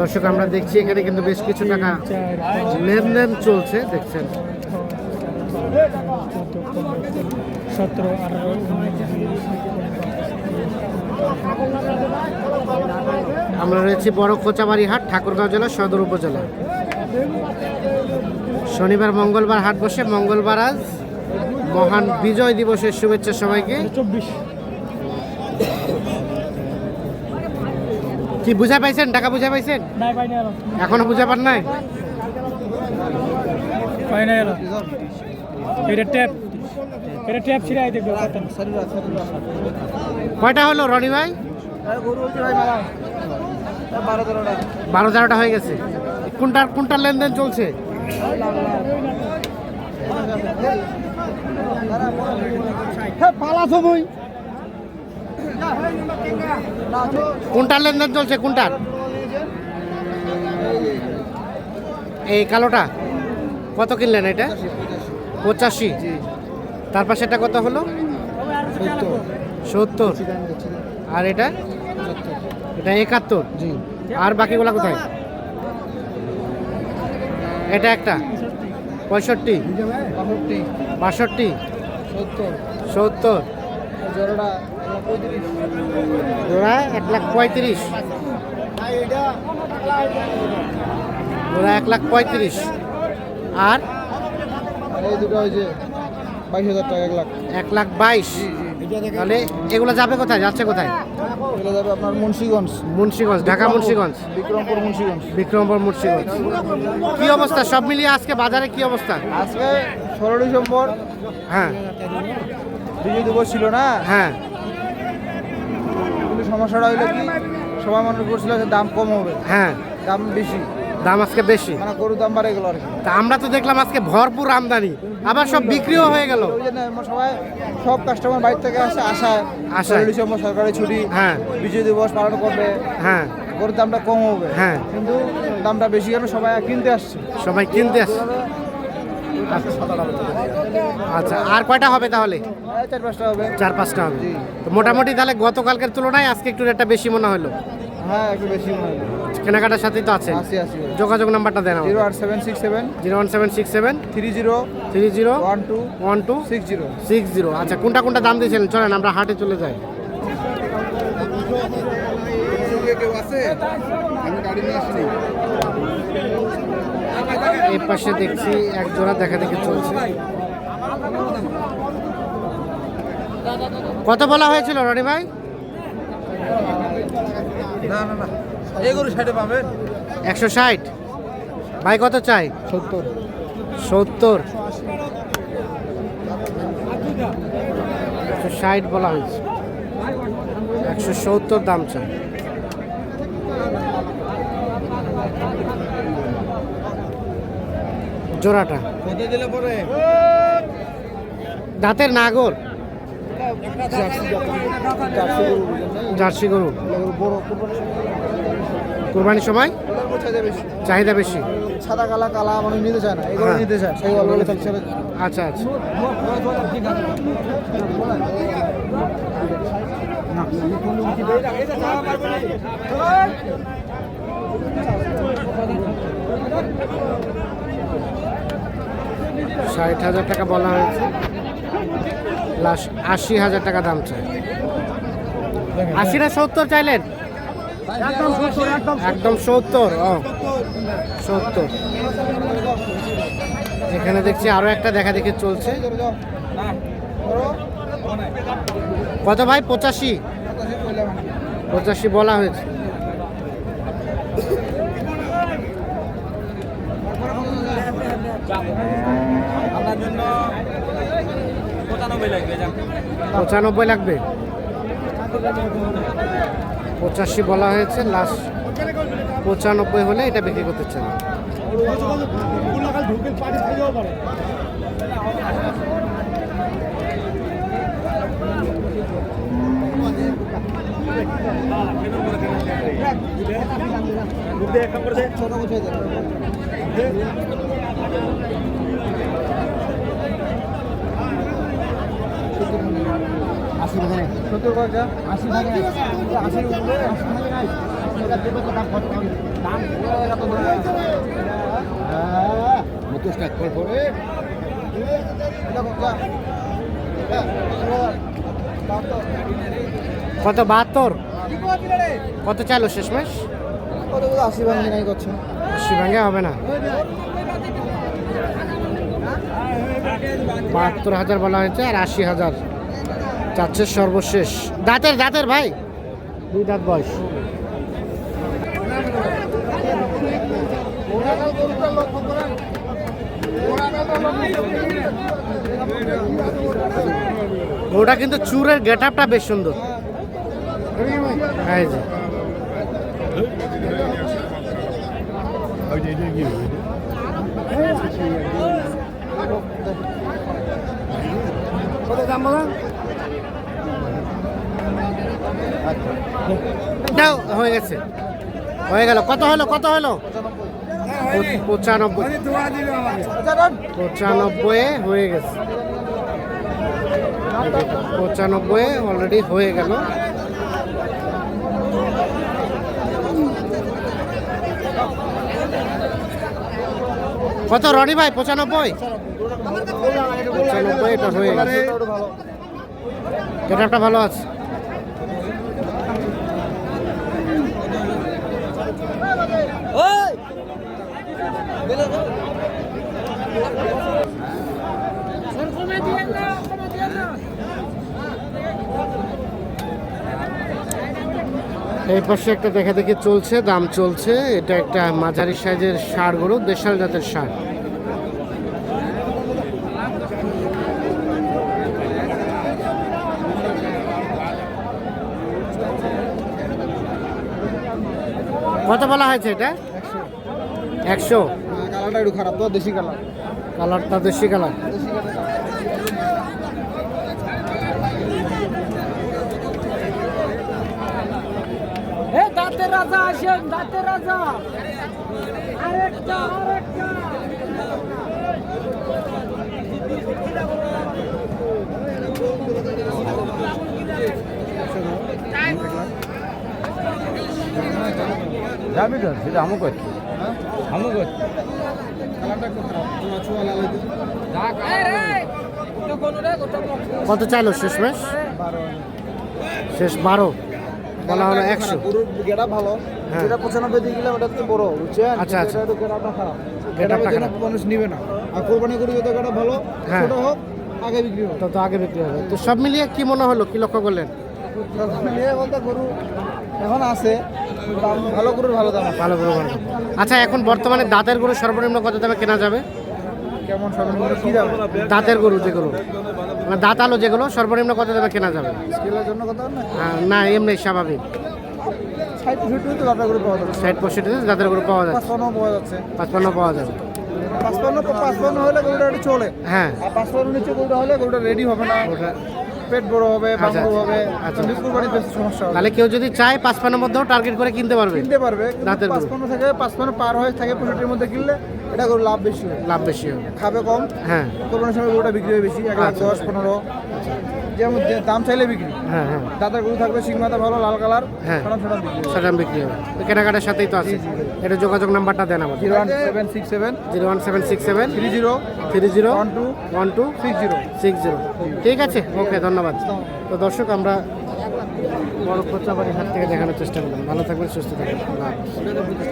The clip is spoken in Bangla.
দর্শক, আমরা দেখছি এখানে কিন্তু বেশ কিছু টাকা লেনদেন চলছে, দেখছেন। আমরা রয়েছি বড় খোঁচাবাড়ি হাট, ঠাকুরগাঁও জেলা, সদর উপজেলা। শনিবার, মঙ্গলবার হাট বসে, মঙ্গলবার আজ মহান বিজয় দিবসের শুভেচ্ছা সবাইকে। চব্বিশ কি বুঝা পাইছেন? টাকা বুঝা পাইছেন? এখনও বুঝা পান নাই? পাই না ট্যাপ এটা ট্যাপ ছিড়াই দেখবে কয়টা হলো রনি ভাই? বারো তেরোটা হয়ে গেছে। কোনটার কোনটার লেনদেন চলছে? পালা সময় কোনটার লেনদেন চলছে কোনটার? এই কালোটা? কত কিনলেন এটা? পঁচাশি। তার পাশে এটা কত হলো? সত্তর। আর এটা? এটা একাত্তর। জি। আর বাকিগুলো কোথায়? এটা একটা? পঁয়ষট্টি। বাষট্টি। সত্তর। সত্তর। ওরা এক লাখ পঁয়ত্রিশ। ওরা এক লাখ পঁয়ত্রিশ। আর? এই দুটো হয়েছে বাইশ হাজার টাকা এক লাখ। এক লাখ বাইশ। তাহলে এগুলো যাবে কোথায়? যাচ্ছে কোথায়? চলে যাবে আপনার মুন্সিগঞ্জ। মুন্সিগঞ্জ ঢাকা মুন্সিগঞ্জ। বিক্রমপুর মুন্সিগঞ্জ। বিক্রমপুর মুন্সিগঞ্জ। কি অবস্থা? সব মিলিয়ে আজকে বাজারে কি অবস্থা? আজকে ষোলো ডিসেম্বর। হ্যাঁ। বিজয় দিবস ছিল না? হ্যাঁ। কিন্তু সমস্যাটা হইল কি সবাই মনে করছিল যে দাম কম হবে। হ্যাঁ। দাম বেশি। দাম আজকে বেশি। মানে গরুর দাম বাড়ে গেল আর কি। তা আমরা তো দেখলাম আজকে ভরপুর আমদানি। আবার সব বিক্রিও হয়ে গেল। ওই জন্য আমরা সবাই সব কাস্টমার বাইরে থেকে আসে আশায়। ষোলো ডিসেম্বর সরকারি ছুটি হ্যাঁ। বিজয় দিবস পালন করবে। হ্যাঁ। গরুর দামটা কম হবে। হ্যাঁ। কিন্তু দামটা বেশি কেন সবাই কিনতে আসছে। সবাই কিনতে আসছে। আচ্ছা আর কয়টা হবে তাহলে? চার পাঁচটা হবে। চার পাঁচটা হবে তো মোটামুটি তাহলে গতকালকের তুলনায় আজকে একটু রেটটা বেশি মনে হলো? হ্যাঁ একটু বেশি মনে কেনাকাটার সাথেই তো আছে যোগাযোগ নাম্বারটা দেন জিরো আট seven six seven zero one seven six seven three zero three zero one two one two six zero. Six zero. আচ্ছা কোনটা কোনটা দাম দিয়েছিলেন চলেন আমরা হাটে চলে যাই। কেউ আছে আমি গাড়ি নিয়ে আসিনি এই পাশে দেখছি এক জোড়া দেখা দেখে চলছে। কত বলা হয়েছিল রনি ভাই? না না না এই গরু পাবেন একশো ষাট? ভাই কত চাই? সত্তর। সত্তর। একশো ষাট বলা হয়েছে। একশো সত্তর দাম চাই। জোড়াটা। দাঁতের নাগর। জার্সি গরু। কোরবানির সময়? চাহিদা বেশি। সাদা কালা কালা মানুষ নিতে চায় না এগুলো হ্যাঁ। নিতে চায় সেই থাকছে আচ্ছা আচ্ছা। ষাট হাজার টাকা বলা হয়েছে। লাস্ট আশি হাজার টাকা দাম চাই। আশি না সত্তর চাইলেন? একদম সত্তর ও। সত্তর। এখানে দেখছি আরও একটা দেখা দেখে চলছে। কত ভাই? পঁচাশি? পঁচাশি বলা হয়েছে। জন্য পঁচানব্বই লাগবে পঁচানব্বই লাগবে পঁচাশি বলা হয়েছে লাস্ট পঁচানব্বই হলে এটা বিক্রি করতে চান সত্তর আশি থাকে আশির উপরে আশি থাকে নাই কত? বাহাত্তর? কত চাইলো শেষমেশ আশি ভাঙি নাই করছে? আশি ভাঙে হবে না। বাহাত্তর হাজার বলা হয়েছে আর আশি হাজার। চাচ্ছে সর্বশেষ। দাঁতের দাঁতের ভাই? দুই দাঁত বয়স। ওটা কিন্তু চুরের গেট আপটা বেশ সুন্দর। দাম বলেন? দাও, হয়ে গেছে। হয়ে গেল। কত হলো কত হলো? পঁচ- পঁচানব্বই। পঁচানব্বই হয়ে গেছে। পঁচানব্বই অলরেডি হয়ে গেল। কত, রনি ভাই, পঁচানব্বই? পঁচানব্বই, এটা হয়ে গেছে। এটা ভালো আছে? এই পাশে একটা দেখা দেখি চলছে দাম চলছে। এটা একটা মাঝারি সাইজের সার গরু দেশাল জাতের সার। কত বলা হয়েছে এটা? একশো। কালারটা একটু খারাপ তো দেশি কালার। কালারটা দেশি কালার। এ দাঁতের রাজা আসেন দাঁতের রাজা। আরেকটা আরেকটা। যাবি তো সেটা আমও করছি করছি কত চাইলো? শেষমেশ শেষ বারো। বলা হলো একশো। গরুর গেটা ভালো হ্যাঁ। যেটা পঁচানব্বই দিয়ে গেলাম এটা তো বড় বুঝছেন? আচ্ছা, আচ্ছা। একটু গেটাটা খারাপ গেটাটা মানুষ নিবে না। আর কোরবানি গরু যত গেটা ভালো হ্যাঁ। ছোট হোক আগে বিক্রি হোক তত আগে বিক্রি হবে। তো সব মিলিয়ে কি মনে হলো? কি লক্ষ্য করলেন? মিলিয়ে বলতে গরু এখন আছে ভালো গরুর ভালো দাম ভালো করে ভালো আচ্ছা এখন বর্তমানে দাঁতের গরু সর্বনিম্ন কত দামে কেনা যাবে? কেমন সর্বনিম্ন কি দাম? দাঁতের গরু যেগুলো মানে দাঁত আলো যেগুলো সর্বনিম্ন কত দামে কেনা যাবে? স্কেলের জন্য কথা না না এমনি স্বাভাবিক। ষাট পঁয়ষট্টি দাঁতের গরু পাওয়া যাচ্ছে। পাঁচপান্ন পাওয়া যাচ্ছে। পাঁচপান্ন পাওয়া যাবে। পাঁচপান্ন পাঁচপান্ন হলে গরুটা চলে। হ্যাঁ। আর পাঁচপান্ন নিচে গরুটা হলে গরুটা রেডি হবে না। পেট বড় হবে আচ্ছা, হবে। আচ্ছা। কুরবানির বেশি সমস্যা হবে। তাহলে কেউ যদি চায় পাঁচপান্নের মধ্যেও টার্গেট করে কিনতে পারবে। কিনতে পারবে দাঁতের। পাঁচপান্ন থেকে পাঁচপান্ন পার হয়ে থাকে পঁয়ষট্টির মধ্যে কিনলে এটা গরু লাভ বেশি হবে। লাভ বেশি হবে। খাবে কম। হ্যাঁ। কোরবানির সময় গরুটা বিক্রি হবে বেশি এক লাখ আচ্ছা। দশ পনেরো। যেমন দাম চাইলে বিক্রি। হ্যাঁ হ্যাঁ। দাদার গরু থাকবে সিং মাথা ভালো লাল কালার হ্যাঁ। সেটা বিক্রি হবে। কেনাকাটার সাথেই তো আছে। এটা যোগাযোগ নাম্বারটা দেন আমাদের zero one seven six seven zero one seven six seven three zero three zero one two one two six zero. Six zero. ঠিক আছে? ওকে ধন্যবাদ। তো দর্শক আমরা বড় খরচা কোচাবাড়ি হাট থেকে দেখানোর চেষ্টা করলাম। ভালো থাকবেন সুস্থ থাকবেন।